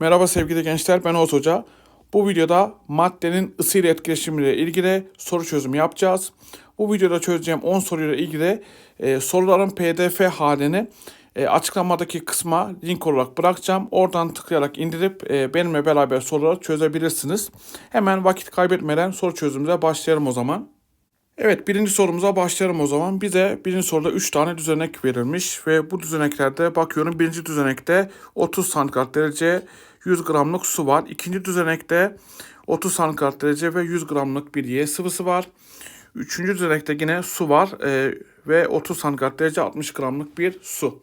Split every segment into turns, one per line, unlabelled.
Merhaba sevgili gençler ben Oğuz Hoca. Bu videoda maddenin ısı ile etkileşimiyle ilgili soru çözümü yapacağız. Bu videoda çözeceğim 10 soruyla ilgili e, soruların pdf halini e, açıklamadaki kısma link olarak bırakacağım. Oradan tıklayarak indirip e, benimle beraber soruları çözebilirsiniz. Hemen vakit kaybetmeden soru çözümüze başlayalım o zaman. Evet birinci sorumuza başlayalım o zaman. Bize birinci soruda 3 tane düzenek verilmiş ve bu düzeneklerde bakıyorum birinci düzenekte 30 santigrat derece 100 gramlık su var. İkinci düzenekte 30 santigrat derece ve 100 gramlık bir Y sıvısı var. Üçüncü düzenekte yine su var e, ve 30 santigrat derece 60 gramlık bir su.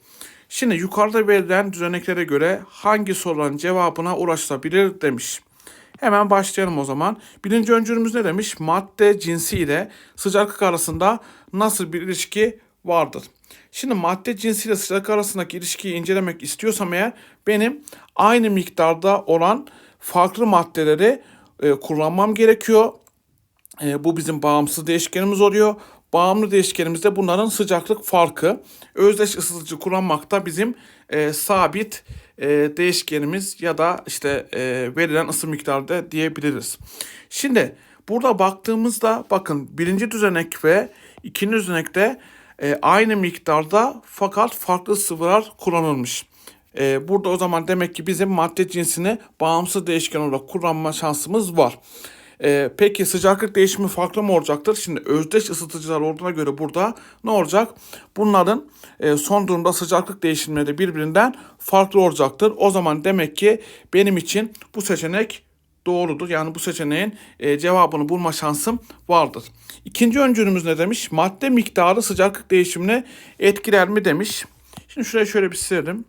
Şimdi yukarıda verilen düzeneklere göre hangi soruların cevabına ulaşılabilir demiş. Hemen başlayalım o zaman. Birinci öncülümüz ne demiş? Madde cinsi ile sıcaklık arasında nasıl bir ilişki vardır? Şimdi madde cinsi ile sıcaklık arasındaki ilişkiyi incelemek istiyorsam eğer benim aynı miktarda olan farklı maddeleri e, kullanmam gerekiyor. E, bu bizim bağımsız değişkenimiz oluyor. Bağımlı değişkenimiz de bunların sıcaklık farkı. Özdeş ısıtıcı kullanmakta bizim e, sabit e, değişkenimiz ya da işte e, verilen ısı miktarı da diyebiliriz. Şimdi burada baktığımızda bakın birinci düzenek ve ikinci düzenekte e, aynı miktarda fakat farklı sıvılar kullanılmış. E, burada o zaman demek ki bizim madde cinsini bağımsız değişken olarak kullanma şansımız var. Ee, peki sıcaklık değişimi farklı mı olacaktır? Şimdi özdeş ısıtıcılar olduğuna göre burada ne olacak? Bunların e, son durumda sıcaklık değişimleri birbirinden farklı olacaktır. O zaman demek ki benim için bu seçenek doğrudur. Yani bu seçeneğin e, cevabını bulma şansım vardır. İkinci öncülümüz ne demiş? Madde miktarı sıcaklık değişimine etkiler mi demiş. Şimdi şuraya şöyle bir silelim.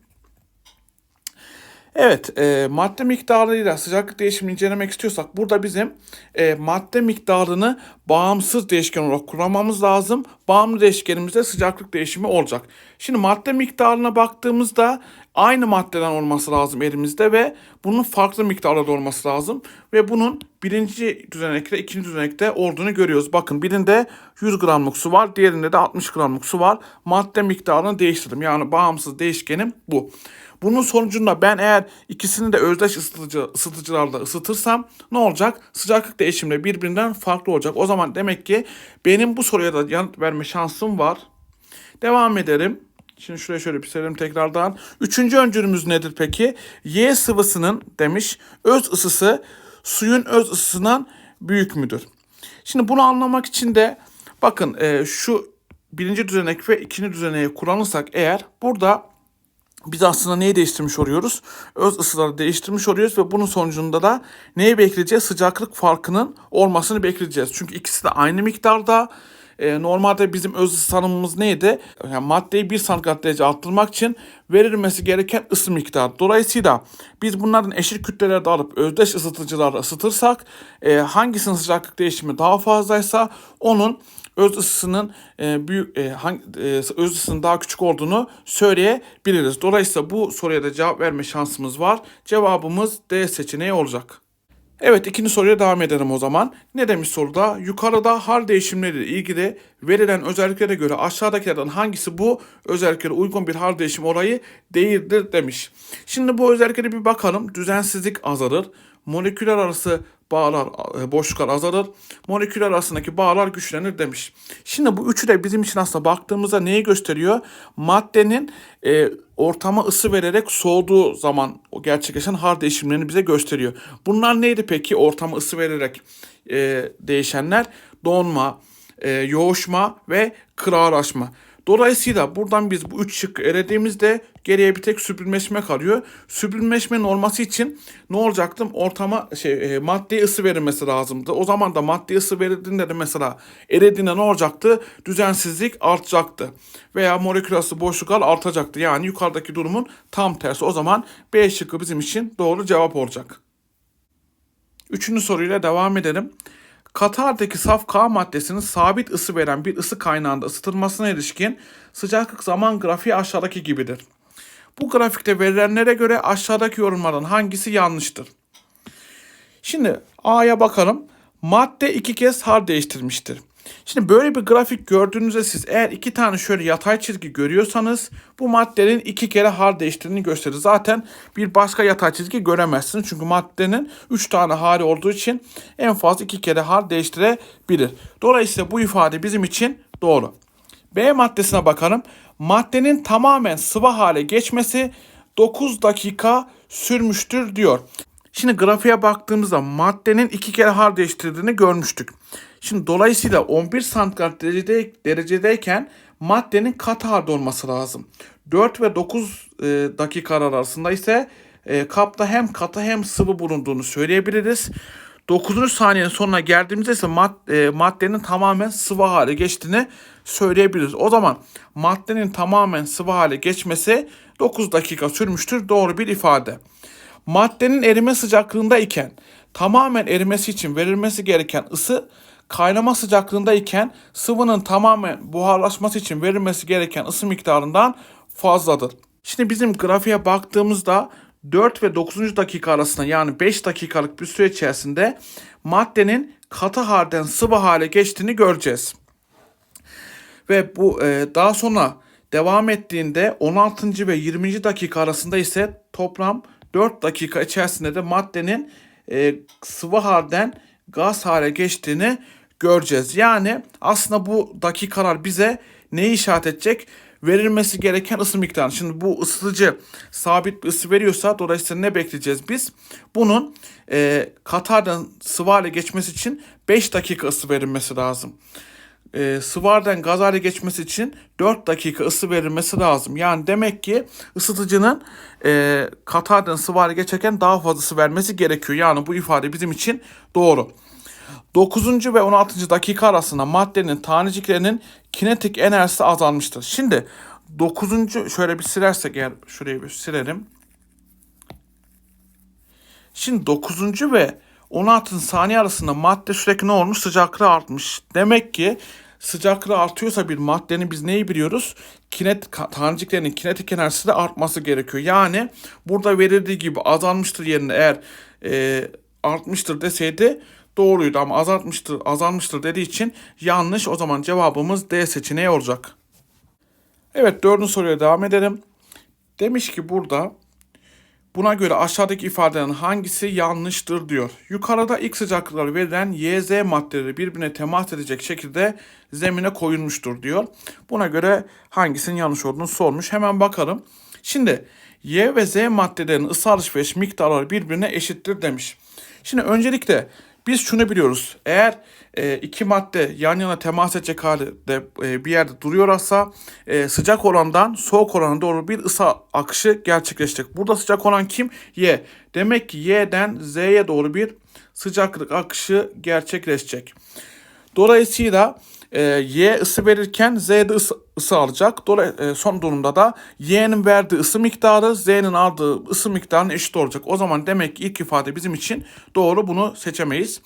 Evet, e, madde miktarıyla sıcaklık değişimini incelemek istiyorsak burada bizim e, madde miktarını bağımsız değişken olarak kullanmamız lazım. Bağımlı değişkenimizde sıcaklık değişimi olacak. Şimdi madde miktarına baktığımızda aynı maddeden olması lazım elimizde ve bunun farklı miktarda olması lazım. Ve bunun birinci düzenekte, ikinci düzenekte olduğunu görüyoruz. Bakın birinde 100 gramlık su var, diğerinde de 60 gramlık su var. Madde miktarını değiştirdim. Yani bağımsız değişkenim bu. Bunun sonucunda ben eğer ikisini de özdeş ısıtıcı, ısıtıcılarla ısıtırsam ne olacak? Sıcaklık değişimleri birbirinden farklı olacak. O zaman demek ki benim bu soruya da yanıt verme şansım var. Devam edelim. Şimdi şuraya şöyle bir tekrardan. Üçüncü öncülümüz nedir peki? Y sıvısının demiş öz ısısı suyun öz ısısından büyük müdür? Şimdi bunu anlamak için de bakın e, şu birinci düzenek ve ikinci düzeneği kullanırsak eğer burada biz aslında neyi değiştirmiş oluyoruz? Öz ısıları değiştirmiş oluyoruz ve bunun sonucunda da neyi bekleyeceğiz? Sıcaklık farkının olmasını bekleyeceğiz. Çünkü ikisi de aynı miktarda. E, normalde bizim öz ısı tanımımız neydi? Yani maddeyi 1 santigrat derece arttırmak için verilmesi gereken ısı miktarı. Dolayısıyla biz bunların eşit kütlelerde alıp özdeş ısıtıcılarla ısıtırsak e, hangisinin sıcaklık değişimi daha fazlaysa onun öz ısısının e, büyük e, hangi, e, öz ısısının daha küçük olduğunu söyleyebiliriz. Dolayısıyla bu soruya da cevap verme şansımız var. Cevabımız D seçeneği olacak. Evet ikinci soruya devam edelim o zaman. Ne demiş soruda? Yukarıda hal değişimleriyle ilgili verilen özelliklere göre aşağıdakilerden hangisi bu özelliklere uygun bir hal değişim olayı değildir demiş. Şimdi bu özelliklere bir bakalım. Düzensizlik azalır. Moleküller arası bağlar, e, boşluklar azalır. Moleküller arasındaki bağlar güçlenir demiş. Şimdi bu üçü de bizim için aslında baktığımızda neyi gösteriyor? Maddenin e, ortama ısı vererek soğuduğu zaman o gerçekleşen hal değişimlerini bize gösteriyor. Bunlar neydi peki ortama ısı vererek e, değişenler? Donma, e, yoğuşma ve kırağılaşma. Dolayısıyla buradan biz bu üç şıkkı elediğimizde geriye bir tek süpürleşme kalıyor. Süpürleşmenin olması için ne olacaktı? Ortama şey e, maddeye ısı verilmesi lazımdı. O zaman da maddeye ısı verildiğinde de mesela eridiğinde ne olacaktı? Düzensizlik artacaktı. Veya molekül arası boşluklar artacaktı. Yani yukarıdaki durumun tam tersi. O zaman B şıkkı bizim için doğru cevap olacak. Üçüncü soruyla devam edelim. Katar'daki saf K maddesinin sabit ısı veren bir ısı kaynağında ısıtılmasına ilişkin sıcaklık zaman grafiği aşağıdaki gibidir. Bu grafikte verilenlere göre aşağıdaki yorumlardan hangisi yanlıştır? Şimdi A'ya bakalım. Madde iki kez hal değiştirmiştir. Şimdi böyle bir grafik gördüğünüzde siz eğer iki tane şöyle yatay çizgi görüyorsanız bu maddenin iki kere hal değiştiğini gösterir. Zaten bir başka yatay çizgi göremezsiniz. Çünkü maddenin üç tane hali olduğu için en fazla iki kere hal değiştirebilir. Dolayısıyla bu ifade bizim için doğru. B maddesine bakalım. Maddenin tamamen sıvı hale geçmesi 9 dakika sürmüştür diyor. Şimdi grafiğe baktığımızda maddenin iki kere hal değiştirdiğini görmüştük. Şimdi dolayısıyla 11 santigrat derecede, derecedeyken maddenin katı halde olması lazım. 4 ve 9 e, dakika arasında ise e, kapta hem katı hem sıvı bulunduğunu söyleyebiliriz. 9. saniyenin sonuna geldiğimizde ise mad, e, maddenin tamamen sıvı hale geçtiğini söyleyebiliriz. O zaman maddenin tamamen sıvı hale geçmesi 9 dakika sürmüştür. Doğru bir ifade. Maddenin erime sıcaklığında iken tamamen erimesi için verilmesi gereken ısı kaynama sıcaklığında iken sıvının tamamen buharlaşması için verilmesi gereken ısı miktarından fazladır. Şimdi bizim grafiğe baktığımızda 4 ve 9. dakika arasında yani 5 dakikalık bir süre içerisinde maddenin katı halden sıvı hale geçtiğini göreceğiz. Ve bu e, daha sonra devam ettiğinde 16. ve 20. dakika arasında ise toplam 4 dakika içerisinde de maddenin e, sıvı halden gaz hale geçtiğini göreceğiz. Yani aslında bu dakikalar bize neyi işaret edecek? Verilmesi gereken ısı miktarı. Şimdi bu ısıtıcı sabit bir ısı veriyorsa dolayısıyla ne bekleyeceğiz biz? Bunun e, Katar'dan sıvı hale geçmesi için 5 dakika ısı verilmesi lazım e, sıvardan gaz hale geçmesi için 4 dakika ısı verilmesi lazım. Yani demek ki ısıtıcının e, katardan sıvı geçerken daha fazla ısı vermesi gerekiyor. Yani bu ifade bizim için doğru. 9. ve 16. dakika arasında maddenin taneciklerinin kinetik enerjisi azalmıştır. Şimdi 9. şöyle bir silersek eğer şurayı bir silelim. Şimdi 9. ve 16 saniye arasında madde sürekli ne olmuş? Sıcaklığı artmış. Demek ki sıcaklığı artıyorsa bir maddenin biz neyi biliyoruz? Kinet taneciklerinin kinetik enerjisi de artması gerekiyor. Yani burada verildiği gibi azalmıştır yerine eğer e, artmıştır deseydi doğruydu ama azaltmıştır, azalmıştır dediği için yanlış. O zaman cevabımız D seçeneği olacak. Evet dördüncü soruya devam edelim. Demiş ki burada Buna göre aşağıdaki ifadelerin hangisi yanlıştır diyor. Yukarıda ilk sıcaklıkları verilen YZ maddeleri birbirine temas edecek şekilde zemine koyulmuştur diyor. Buna göre hangisinin yanlış olduğunu sormuş. Hemen bakalım. Şimdi Y ve Z maddelerin ısı alışveriş miktarları birbirine eşittir demiş. Şimdi öncelikle biz şunu biliyoruz. Eğer e, iki madde yan yana temas edecek halde e, bir yerde duruyorsa e, sıcak olandan soğuk olana doğru bir ısı akışı gerçekleşecek. Burada sıcak olan kim? Y. Demek ki Y'den Z'ye doğru bir sıcaklık akışı gerçekleşecek. Dolayısıyla e, Y ısı verirken Z de ısı, ısı alacak. Dolay, e, son durumda da Y'nin verdiği ısı miktarı Z'nin aldığı ısı miktarına eşit olacak. O zaman demek ki ilk ifade bizim için doğru bunu seçemeyiz.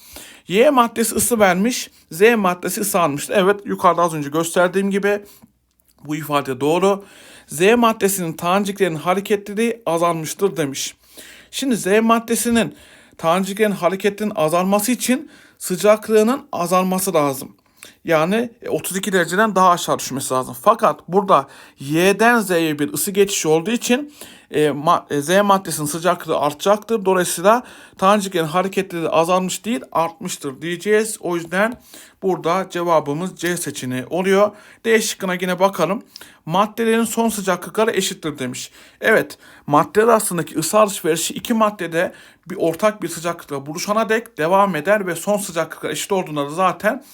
Y maddesi ısı vermiş, Z maddesi ısı almıştır. Evet yukarıda az önce gösterdiğim gibi bu ifade doğru. Z maddesinin taneciklerinin hareketliliği azalmıştır demiş. Şimdi Z maddesinin taneciklerin hareketinin azalması için sıcaklığının azalması lazım. Yani 32 dereceden daha aşağı düşmesi lazım. Fakat burada Y'den Z'ye bir ısı geçişi olduğu için e, ma, e, Z maddesinin sıcaklığı artacaktır. Dolayısıyla taneciklerin hareketleri azalmış değil artmıştır diyeceğiz. O yüzden burada cevabımız C seçeneği oluyor. D şıkkına yine bakalım. Maddelerin son sıcaklıkları eşittir demiş. Evet maddeler arasındaki ısı alışverişi iki maddede bir ortak bir sıcaklıkla buluşana dek devam eder ve son sıcaklıklar eşit olduğunda da zaten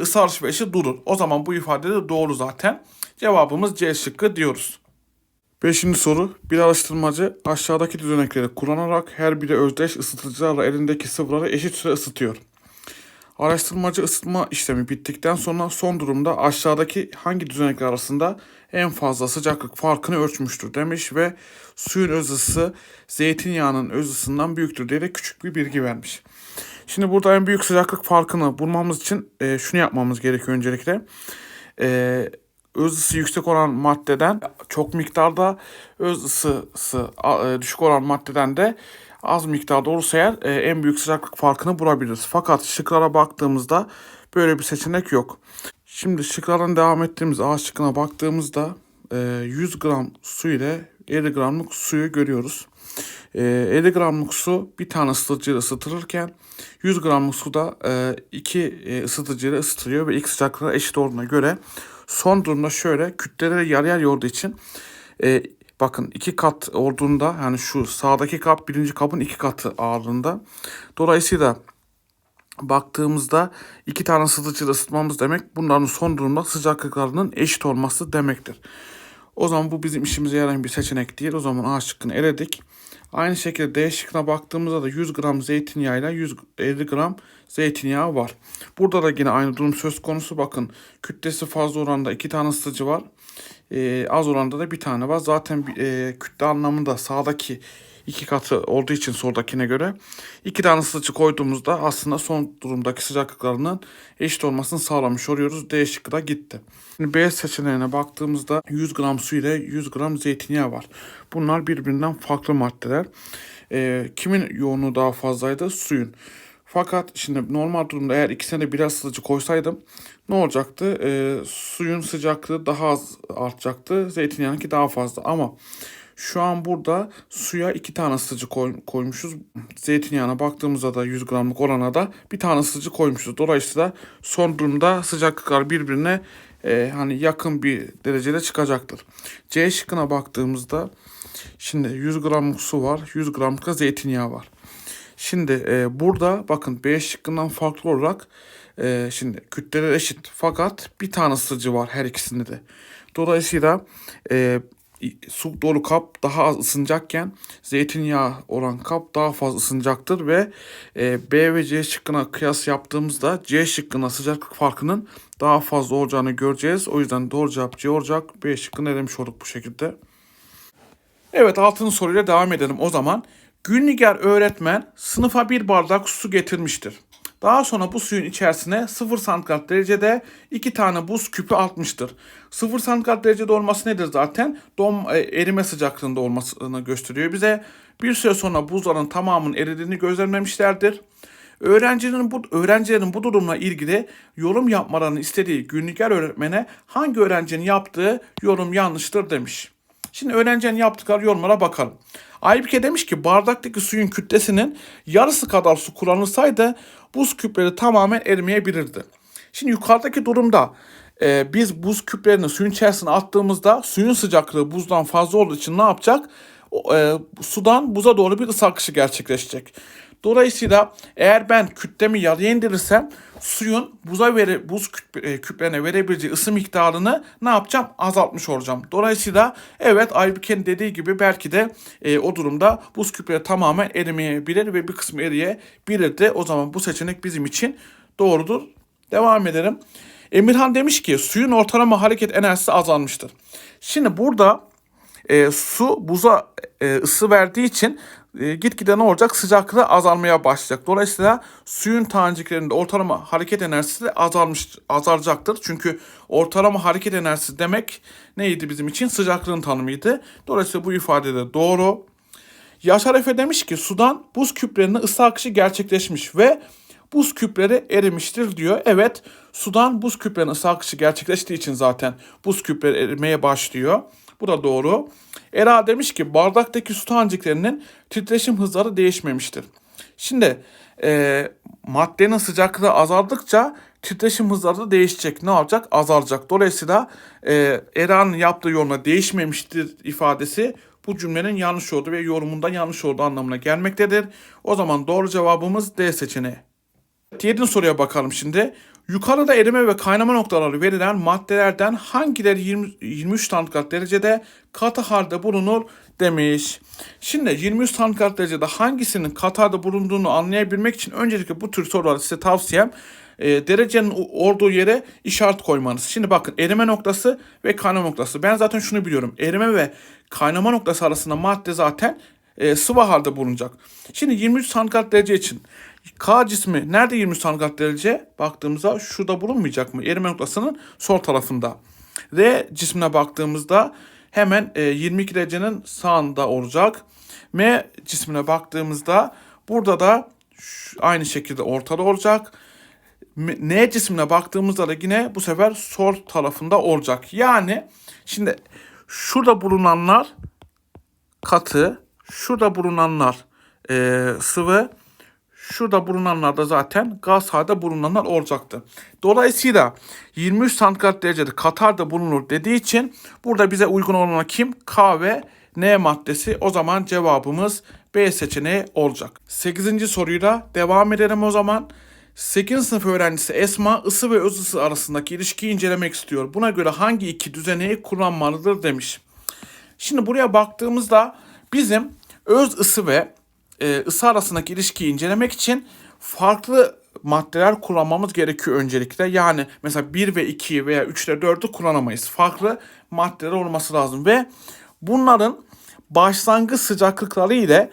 ısı alışverişi durur. O zaman bu ifade de doğru zaten. Cevabımız C şıkkı diyoruz. Beşinci soru. Bir araştırmacı aşağıdaki düzenekleri kullanarak her biri özdeş ısıtıcılarla elindeki sıvıları eşit süre ısıtıyor. Araştırmacı ısıtma işlemi bittikten sonra son durumda aşağıdaki hangi düzenekler arasında en fazla sıcaklık farkını ölçmüştür demiş ve suyun öz ısısı zeytinyağının öz ısısından büyüktür diye de küçük bir bilgi vermiş. Şimdi burada en büyük sıcaklık farkını bulmamız için e, şunu yapmamız gerekiyor öncelikle. E, öz ısı yüksek olan maddeden çok miktarda öz ısısı e, düşük olan maddeden de az miktarda olursa eğer e, en büyük sıcaklık farkını bulabiliriz. Fakat şıklara baktığımızda böyle bir seçenek yok. Şimdi şıklardan devam ettiğimiz A şıkkına baktığımızda e, 100 gram su ile 50 gramlık suyu görüyoruz. E, 50 gramlık su bir tane ısıtıcıyla ısıtılırken 100 gramlık su da e, iki e, ısıtıcıyla ısıtılıyor ve ilk sıcaklığı eşit olduğuna göre son durumda şöyle kütleleri yer yer yorduğu için e, bakın iki kat olduğunda yani şu sağdaki kap birinci kapın iki katı ağırlığında. Dolayısıyla baktığımızda iki tane ısıtıcıyla ısıtmamız demek bunların son durumda sıcaklıklarının eşit olması demektir. O zaman bu bizim işimize yarayan bir seçenek değil. O zaman A şıkkını eledik. Aynı şekilde D şıkkına baktığımızda da 100 gram zeytinyağı ile 150 gram zeytinyağı var. Burada da yine aynı durum söz konusu. Bakın kütlesi fazla oranda iki tane ısıtıcı var. Ee, az oranda da bir tane var. Zaten e, kütle anlamında sağdaki iki katı olduğu için soldakine göre iki tane ısıtıcı koyduğumuzda aslında son durumdaki sıcaklıklarının eşit olmasını sağlamış oluyoruz. D şıkkı da gitti. Şimdi B seçeneğine baktığımızda 100 gram su ile 100 gram zeytinyağı var. Bunlar birbirinden farklı maddeler. Ee, kimin yoğunluğu daha fazlaydı? Suyun. Fakat şimdi normal durumda eğer ikisine de biraz ısıtıcı koysaydım ne olacaktı? Ee, suyun sıcaklığı daha az artacaktı. Zeytinyağınki daha fazla ama şu an burada suya iki tane ısıtıcı koy, koymuşuz. Zeytinyağına baktığımızda da 100 gramlık orana da bir tane ısıtıcı koymuşuz. Dolayısıyla son durumda sıcaklıklar birbirine e, hani yakın bir derecede çıkacaktır. C şıkkına baktığımızda şimdi 100 gramlık su var, 100 gramlık da zeytinyağı var. Şimdi e, burada bakın B şıkkından farklı olarak e, şimdi kütleler eşit fakat bir tane ısıtıcı var her ikisinde de. Dolayısıyla e, su dolu kap daha az ısınacakken zeytinyağı olan kap daha fazla ısınacaktır ve e, B ve C şıkkına kıyas yaptığımızda C şıkkına sıcaklık farkının daha fazla olacağını göreceğiz. O yüzden doğru cevap C olacak. B şıkkını elemiş olduk bu şekilde. Evet altın soruyla devam edelim o zaman. Gülnigar öğretmen sınıfa bir bardak su getirmiştir. Daha sonra bu suyun içerisine 0 santigrat derecede 2 tane buz küpü atmıştır. 0 santigrat derecede olması nedir zaten? Dom e, erime sıcaklığında olmasını gösteriyor bize. Bir süre sonra buzların tamamının eridiğini gözlemlemişlerdir. Öğrencinin bu öğrencilerin bu durumla ilgili yorum yapmalarını istediği Gülnigar öğretmene hangi öğrencinin yaptığı yorum yanlıştır demiş. Şimdi öğrencinin yaptıkları yorumlara bakalım. Aybike demiş ki bardaktaki suyun kütlesinin yarısı kadar su kullanılsaydı buz küpleri tamamen erimeyebilirdi. Şimdi yukarıdaki durumda e, biz buz küplerini suyun içerisine attığımızda suyun sıcaklığı buzdan fazla olduğu için ne yapacak? E, sudan buza doğru bir ısı akışı gerçekleşecek. Dolayısıyla eğer ben kütlemi yarıya indirirsem suyun buza vere, buz küp, e, küplerine verebileceği ısı miktarını ne yapacağım? Azaltmış olacağım. Dolayısıyla evet Aybüke'nin dediği gibi belki de e, o durumda buz küpleri tamamen erimeyebilir ve bir kısmı eriyebilirdi. O zaman bu seçenek bizim için doğrudur. Devam edelim. Emirhan demiş ki suyun ortalama hareket enerjisi azalmıştır. Şimdi burada e, su buza e, ısı verdiği için e, gitgide ne olacak? Sıcaklığı azalmaya başlayacak. Dolayısıyla suyun taneciklerinde ortalama hareket enerjisi de azalmış, azalacaktır. Çünkü ortalama hareket enerjisi demek neydi bizim için? Sıcaklığın tanımıydı. Dolayısıyla bu ifade de doğru. Yaşar Efe demiş ki sudan buz küplerine ısı akışı gerçekleşmiş ve buz küpleri erimiştir diyor. Evet sudan buz küplerine ısı akışı gerçekleştiği için zaten buz küpleri erimeye başlıyor. Bu da doğru. Era demiş ki bardaktaki su taneciklerinin titreşim hızları değişmemiştir. Şimdi e, maddenin sıcaklığı azaldıkça titreşim hızları da değişecek. Ne olacak? Azalacak. Dolayısıyla e, Era'nın yaptığı yorumla değişmemiştir ifadesi bu cümlenin yanlış olduğu ve yorumundan yanlış olduğu anlamına gelmektedir. O zaman doğru cevabımız D seçeneği. Yedinci soruya bakalım şimdi. Yukarıda erime ve kaynama noktaları verilen maddelerden hangileri 20, 23 santigrat derecede katı halde bulunur demiş. Şimdi 23 santigrat derecede hangisinin katı halde bulunduğunu anlayabilmek için öncelikle bu tür soruları size tavsiyem e, derecenin olduğu yere işaret koymanız. Şimdi bakın erime noktası ve kaynama noktası. Ben zaten şunu biliyorum. Erime ve kaynama noktası arasında madde zaten e, sıvı halde bulunacak. Şimdi 23 santigrat derece için K cismi nerede 23 santigrat derece? Baktığımızda şurada bulunmayacak mı? Erime noktasının sol tarafında. R cismine baktığımızda hemen e, 22 derecenin sağında olacak. M cismine baktığımızda burada da aynı şekilde ortada olacak. N cismine baktığımızda da yine bu sefer sol tarafında olacak. Yani şimdi şurada bulunanlar katı, şurada bulunanlar e, sıvı, şurada bulunanlar da zaten gaz halde bulunanlar olacaktı. Dolayısıyla 23 santigrat derecede Katar'da bulunur dediği için burada bize uygun olan kim? K ve N maddesi. O zaman cevabımız B seçeneği olacak. 8. soruyla devam edelim o zaman. 8. sınıf öğrencisi Esma ısı ve öz ısı arasındaki ilişkiyi incelemek istiyor. Buna göre hangi iki düzeneyi kullanmalıdır demiş. Şimdi buraya baktığımızda bizim öz ısı ve e, ısı arasındaki ilişkiyi incelemek için farklı maddeler kullanmamız gerekiyor öncelikle. Yani mesela 1 ve 2 veya 3 ile 4'ü kullanamayız. Farklı maddeler olması lazım ve bunların başlangıç sıcaklıkları ile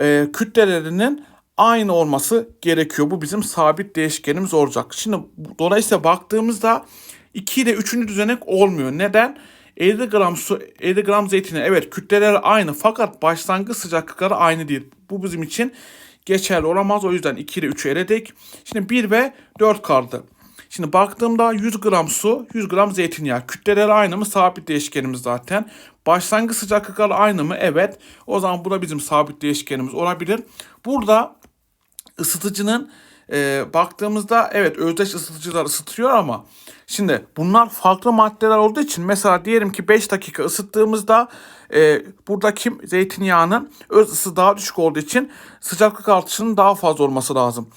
e, kütlelerinin aynı olması gerekiyor. Bu bizim sabit değişkenimiz olacak. Şimdi dolayısıyla baktığımızda 2 ile 3. düzenek olmuyor. Neden? 50 gram su, 50 gram zeytine evet kütleleri aynı fakat başlangıç sıcaklıkları aynı değil. Bu bizim için geçerli olamaz. O yüzden 2 ile 3'ü eledik. Şimdi 1 ve 4 kaldı. Şimdi baktığımda 100 gram su, 100 gram zeytinyağı. Kütleleri aynı mı? Sabit değişkenimiz zaten. Başlangıç sıcaklıkları aynı mı? Evet. O zaman bu da bizim sabit değişkenimiz olabilir. Burada ısıtıcının e, baktığımızda evet özdeş ısıtıcılar ısıtıyor ama şimdi bunlar farklı maddeler olduğu için mesela diyelim ki 5 dakika ısıttığımızda e, buradaki zeytinyağının öz ısı daha düşük olduğu için sıcaklık artışının daha fazla olması lazım.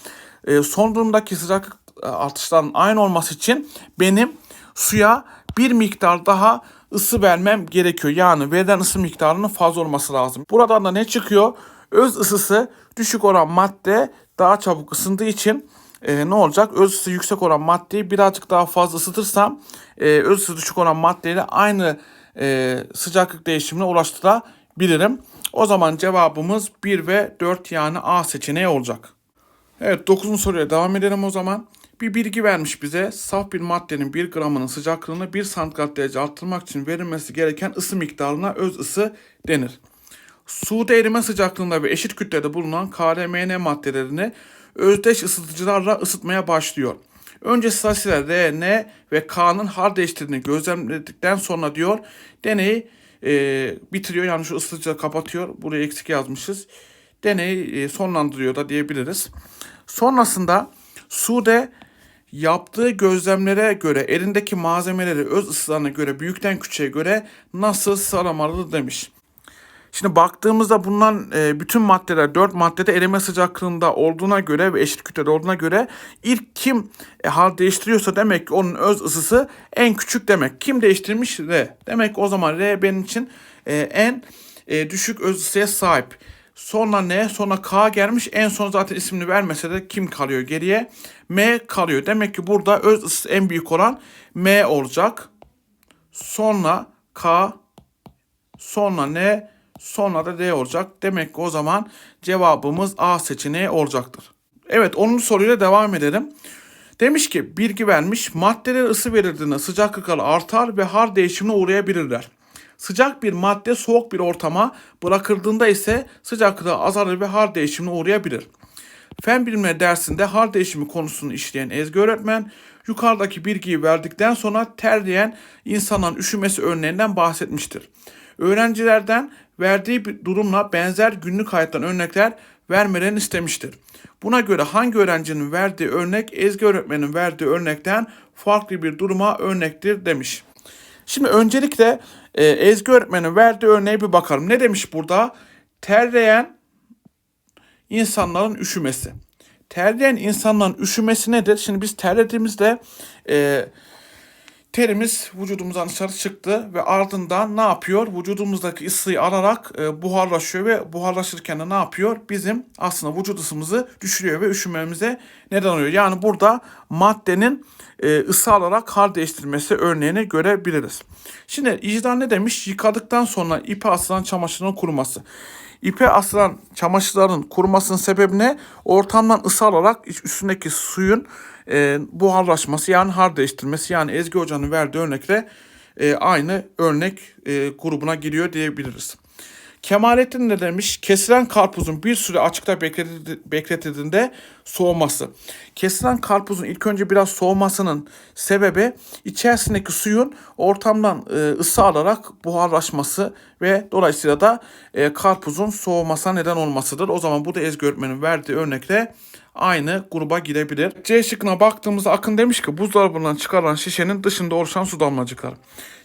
E, son durumdaki sıcaklık e, artışlarının aynı olması için benim suya bir miktar daha ısı vermem gerekiyor. Yani verilen ısı miktarının fazla olması lazım. Buradan da ne çıkıyor? Öz ısısı düşük olan madde daha çabuk ısındığı için e, ne olacak? Öz ısı yüksek olan maddeyi birazcık daha fazla ısıtırsam e, öz ısı düşük olan maddeyle aynı e, sıcaklık değişimine ulaştırabilirim. O zaman cevabımız 1 ve 4 yani A seçeneği olacak. Evet 9. soruya devam edelim o zaman. Bir bilgi vermiş bize. Saf bir maddenin 1 gramının sıcaklığını 1 santigrat derece arttırmak için verilmesi gereken ısı miktarına öz ısı denir. Suda erime sıcaklığında ve eşit kütlede bulunan KRMN maddelerini özdeş ısıtıcılarla ısıtmaya başlıyor. Önce sırasıyla R, N ve K'nın hal değiştirdiğini gözlemledikten sonra diyor deneyi e, bitiriyor. Yani şu ısıtıcıları kapatıyor. Buraya eksik yazmışız. Deneyi e, sonlandırıyor da diyebiliriz. Sonrasında Sude yaptığı gözlemlere göre elindeki malzemeleri öz ısılarına göre büyükten küçüğe göre nasıl sıralamalıdır demiş. Şimdi baktığımızda bulunan e, bütün maddeler 4 maddede erime sıcaklığında olduğuna göre ve eşit kütlede olduğuna göre ilk kim e, hal değiştiriyorsa demek ki onun öz ısısı en küçük demek. Kim değiştirmiş? R. Demek ki o zaman R benim için e, en e, düşük öz ısıya sahip. Sonra ne? Sonra K gelmiş. En son zaten ismini vermese de kim kalıyor geriye? M kalıyor. Demek ki burada öz ısısı en büyük olan M olacak. Sonra K, sonra ne? Sonra da D olacak. Demek ki o zaman cevabımız A seçeneği olacaktır. Evet 10. soruyla devam edelim. Demiş ki bilgi vermiş maddeler ısı verildiğinde sıcaklıkları artar ve har değişimine uğrayabilirler. Sıcak bir madde soğuk bir ortama bırakıldığında ise sıcaklığı azalır ve har değişimine uğrayabilir. Fen bilimleri dersinde har değişimi konusunu işleyen Ezgi öğretmen yukarıdaki bilgiyi verdikten sonra terleyen insanların üşümesi örneğinden bahsetmiştir. Öğrencilerden verdiği bir durumla benzer günlük hayattan örnekler vermelerini istemiştir. Buna göre hangi öğrencinin verdiği örnek Ezgi öğretmenin verdiği örnekten farklı bir duruma örnektir demiş. Şimdi öncelikle e, Ezgi öğretmenin verdiği örneğe bir bakalım. Ne demiş burada? Terleyen insanların üşümesi. Terleyen insanların üşümesi nedir? Şimdi biz terlediğimizde e, terimiz vücudumuzdan dışarı çıktı ve ardından ne yapıyor? Vücudumuzdaki ısıyı alarak e, buharlaşıyor ve buharlaşırken de ne yapıyor? Bizim aslında vücut ısımızı düşürüyor ve üşümemize neden oluyor. Yani burada maddenin e, ısı alarak hal değiştirmesi örneğini görebiliriz. Şimdi icra ne demiş? Yıkadıktan sonra ipe asılan çamaşırın kuruması. İpe asılan çamaşırların kurumasının sebebi ne? Ortamdan ısı alarak üstündeki suyun e, buharlaşması yani har değiştirmesi yani Ezgi Hoca'nın verdiği örnekle e, aynı örnek e, grubuna giriyor diyebiliriz. Kemalettin ne demiş? Kesilen karpuzun bir süre açıkta bekletildi- bekletildiğinde soğuması. Kesilen karpuzun ilk önce biraz soğumasının sebebi içerisindeki suyun ortamdan e, ısı alarak buharlaşması ve dolayısıyla da e, karpuzun soğumasına neden olmasıdır. O zaman burada Ezgi öğretmenin verdiği örnekle aynı gruba girebilir. C şıkkına baktığımızda Akın demiş ki buzdolabından çıkarılan şişenin dışında oluşan su damlacıkları.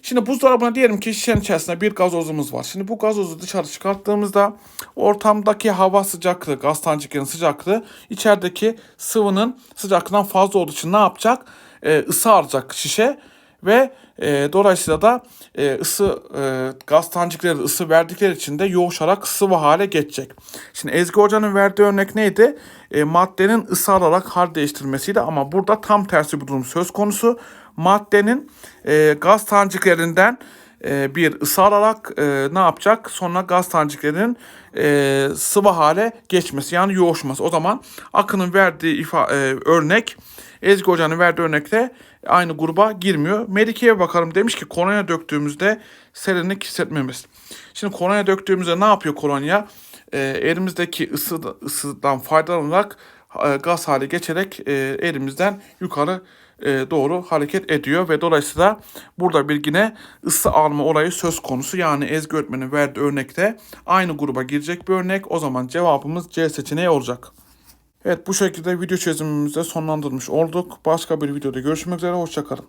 Şimdi buzdolabına diyelim ki şişenin içerisinde bir gazozumuz var. Şimdi bu gazozu dışarı çıkarttığımızda ortamdaki hava sıcaklığı, gaz taneciklerin sıcaklığı içerideki sıvının sıcaklığından fazla olduğu için ne yapacak? Ee, ısı alacak şişe ve e, dolayısıyla da e, ısı e, gaz tanecikleri de ısı verdikleri için de yoğuşarak sıvı hale geçecek. Şimdi Ezgi Hoca'nın verdiği örnek neydi? E, maddenin ısı alarak hal değiştirmesiydi ama burada tam tersi bir durum söz konusu. Maddenin e, gaz taneciklerinden e, bir ısı alarak e, ne yapacak? Sonra gaz taneciklerinin e, sıvı hale geçmesi yani yoğuşması. O zaman Akın'ın verdiği ifa, e, örnek Ezgi Hoca'nın verdiği örnekle aynı gruba girmiyor. Melike'ye bakalım demiş ki kolonya döktüğümüzde serinlik hissetmemiz. Şimdi kolonya döktüğümüzde ne yapıyor kolonya? E, elimizdeki ısı, ısıdan faydalanarak e, gaz hale geçerek e, elimizden yukarı e, doğru hareket ediyor ve dolayısıyla burada bilgine ısı alma olayı söz konusu. Yani Ezgi öğretmenin verdiği örnekte aynı gruba girecek bir örnek. O zaman cevabımız C seçeneği olacak. Evet bu şekilde video çözümümüzde sonlandırmış olduk. Başka bir videoda görüşmek üzere. Hoşçakalın.